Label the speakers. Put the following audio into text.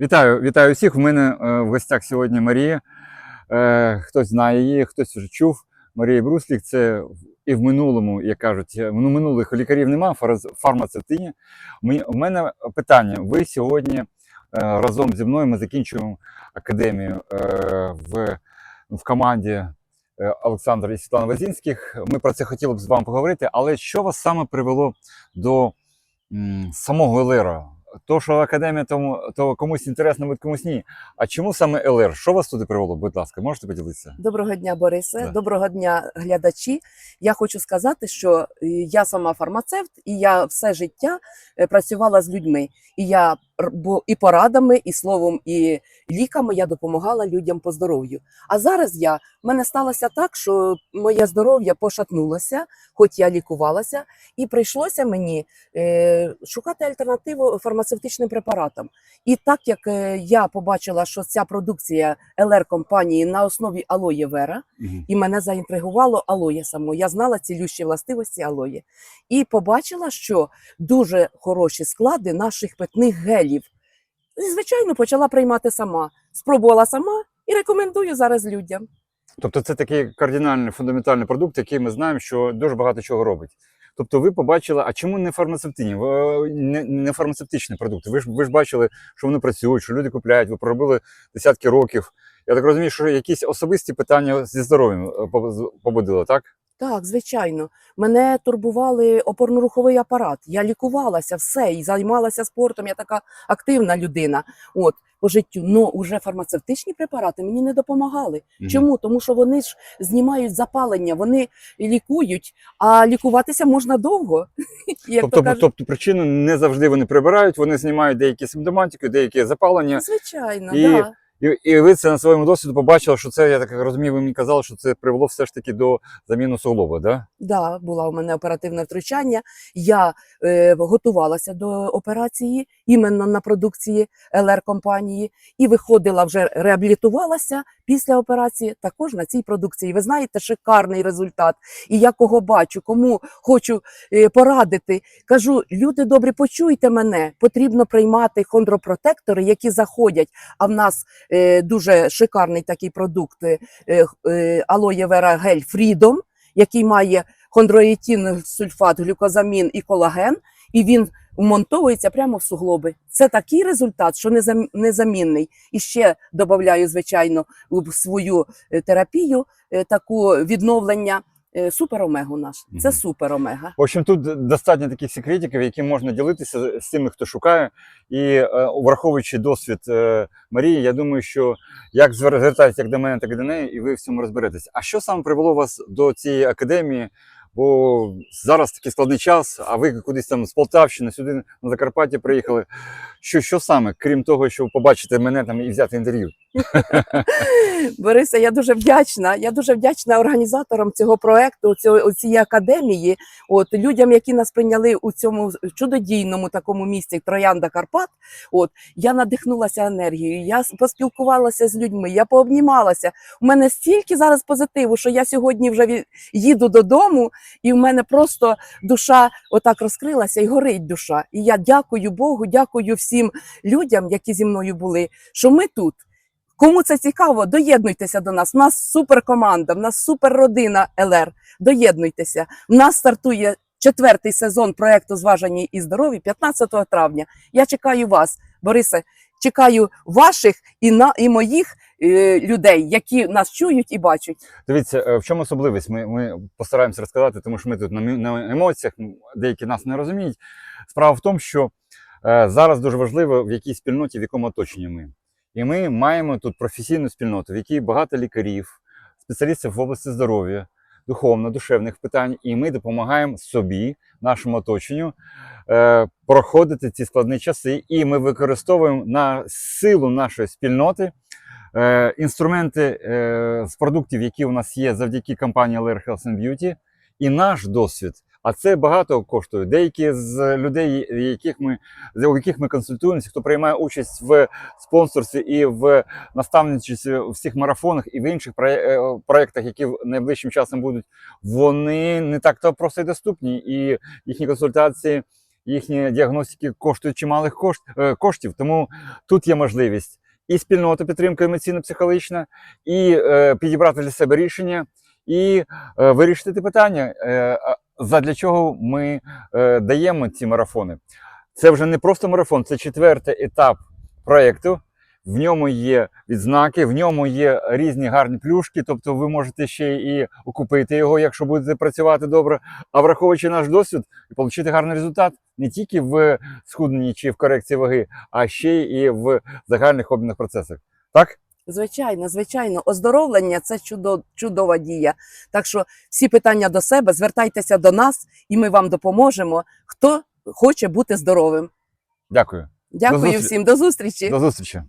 Speaker 1: Вітаю, вітаю всіх. У мене е, в гостях сьогодні Марія. Е, хтось знає її, хтось вже чув. Марія Бруслік це і в минулому, як кажуть, е, ну, минулих лікарів немає, фармацевтині. У мене питання. Ви сьогодні разом зі мною ми закінчуємо академію в, в команді Олександра і Світлана Вазінських. Ми про це хотіли б з вами поговорити, але що вас саме привело до самого ЛР? То, що академія, тому то комусь інтересно, комусь ні. А чому саме ЛР? Що вас туди привело? Будь ласка, можете поділитися?
Speaker 2: Доброго дня, Борисе.
Speaker 1: Да.
Speaker 2: Доброго дня, глядачі. Я хочу сказати, що е, я сама фармацевт, і я все життя е, працювала з людьми. І я і порадами, і словом, і ліками я допомагала людям по здоров'ю. А зараз я в мене сталося так, що моє здоров'я пошатнулося, хоч я лікувалася, і прийшлося мені е, шукати альтернативу фармацевтичним препаратам. І так як е, я побачила, що ця продукція ЛР компанії на основі алоє вера,
Speaker 1: Мгм.
Speaker 2: і мене заінтригувало алоє само. Я знала цілющі властивості алоє. І побачила, що дуже хороші склади наших питних гелів. І, звичайно, почала приймати сама. Спробувала сама і рекомендую зараз людям.
Speaker 1: Тобто це такий кардинальний фундаментальний продукт, який ми знаємо, що дуже багато чого робить. Тобто ви побачили, а чому не фармацевтині? Ви- Не, не фармацевтичні продукти. Ви ж ви ж бачили, що вони працюють, що люди купляють, ви проробили десятки років. Я так розумію, що якісь особисті питання зі здоров'ям е, поб- побудили, так?
Speaker 2: Так, звичайно. Мене турбували опорно-руховий апарат. Я лікувалася все і займалася спортом. Я така активна людина. От по життю. Но уже фармацевтичні препарати мені не допомагали.
Speaker 1: Мгм.
Speaker 2: Чому? Тому що вони ж знімають запалення, вони лікують, а лікуватися можна довго. Як
Speaker 1: Тобто,
Speaker 2: то кажуть,
Speaker 1: тобто причину не завжди вони прибирають, вони знімають деякі симптоматики, деякі запалення.
Speaker 2: звичайно,
Speaker 1: і-
Speaker 2: да.
Speaker 1: І, і ви це на своєму досвіду побачили, що це, я так розумію, ви мені казали, що це привело все ж таки до заміни суглоба, да?
Speaker 2: Да, була у мене оперативне втручання. Я е, готувалася до операції іменно на продукції ЛР компанії і виходила вже реабілітувалася після операції також на цій продукції. Ви знаєте, шикарний результат. І я кого бачу, кому хочу е, порадити, кажу: люди добрі, почуйте мене. Потрібно приймати хондропротектори, які заходять. А в нас дуже шикарний такий продукт е, е, вера гель Фрідом, який має хондроїтін, сульфат, глюкозамін і колаген, і він вмонтовується прямо в суглоби. Це такий результат, що незам- незамінний. І ще додаю, звичайно, в свою е, терапію е, таку відновлення е, суперомегу наш. Це
Speaker 1: Мгм.
Speaker 2: суперомега.
Speaker 1: В общем, тут достатньо таких секретиків, які можна ділитися з тими, хто шукає. І е, враховуючи досвід е, Марії, я думаю, що як звер- звертатися як до мене, так і до неї, і ви в цьому розберетесь. А що саме привело вас до цієї академії? Бо зараз такий складний час, а ви кудись там з Полтавщини, сюди на Закарпаття приїхали. Що, що саме, крім того, що побачити мене там і взяти інтерв'ю?
Speaker 2: Бориса, я дуже вдячна. Я дуже вдячна організаторам цього проекту, цієї академії, от людям, які нас прийняли у цьому чудодійному такому місці Троянда Карпат. От я надихнулася енергією. Я поспілкувалася з людьми, я пообнімалася. У мене стільки зараз позитиву, що я сьогодні вже їду додому, і в мене просто душа отак розкрилася і горить душа. І я дякую Богу, дякую всім людям, які зі мною були, що ми тут. Кому це цікаво, доєднуйтеся до нас. У нас суперкоманда, в нас суперродина ЛР. Доєднуйтеся. У нас стартує четвертий сезон проекту Зважені і здорові 15 травня. Я чекаю вас, Борисе. Чекаю ваших і на і моїх е, людей, які нас чують і бачать.
Speaker 1: Дивіться, е, в чому особливість? Ми, ми постараємося розказати, тому що ми тут на, на емоціях, деякі нас не розуміють. Справа в тому, що е, зараз дуже важливо, в якій спільноті, в якому оточенні ми. І ми маємо тут професійну спільноту, в якій багато лікарів, спеціалістів в області здоров'я, духовно, душевних питань, і ми допомагаємо собі, нашому оточенню, е, проходити ці складні часи, і ми використовуємо на силу нашої спільноти е, інструменти е, з продуктів, які у нас є завдяки компанії Health and Beauty, і наш досвід. А це багато коштує. Деякі з людей, яких ми, у яких ми консультуємося, хто приймає участь в спонсорстві і в наставничестві у всіх марафонах і в інших проє- е, проєктах, які в найближчим часом будуть, вони не так то просто й доступні. І їхні консультації їхні діагностики коштують чималих кошт, е, коштів. Тому тут є можливість і спільнота підтримка емоційно-психологічна, і е, підібрати для себе рішення, і е, вирішити те питання, е, задля чого ми е, даємо ці марафони. Це вже не просто марафон, це четвертий етап проєкту. В ньому є відзнаки, в ньому є різні гарні плюшки, тобто ви можете ще і окупити його, якщо будете працювати добре. А враховуючи наш досвід, і отримати гарний результат не тільки в схудненні чи в корекції ваги, а ще і в загальних обмінних процесах. Так?
Speaker 2: Звичайно, звичайно, оздоровлення це чудо, чудова дія. Так що всі питання до себе, звертайтеся до нас, і ми вам допоможемо. Хто хоче бути здоровим.
Speaker 1: Дякую.
Speaker 2: Дякую
Speaker 1: до
Speaker 2: всім, до зустрічі.
Speaker 1: До зустрічі.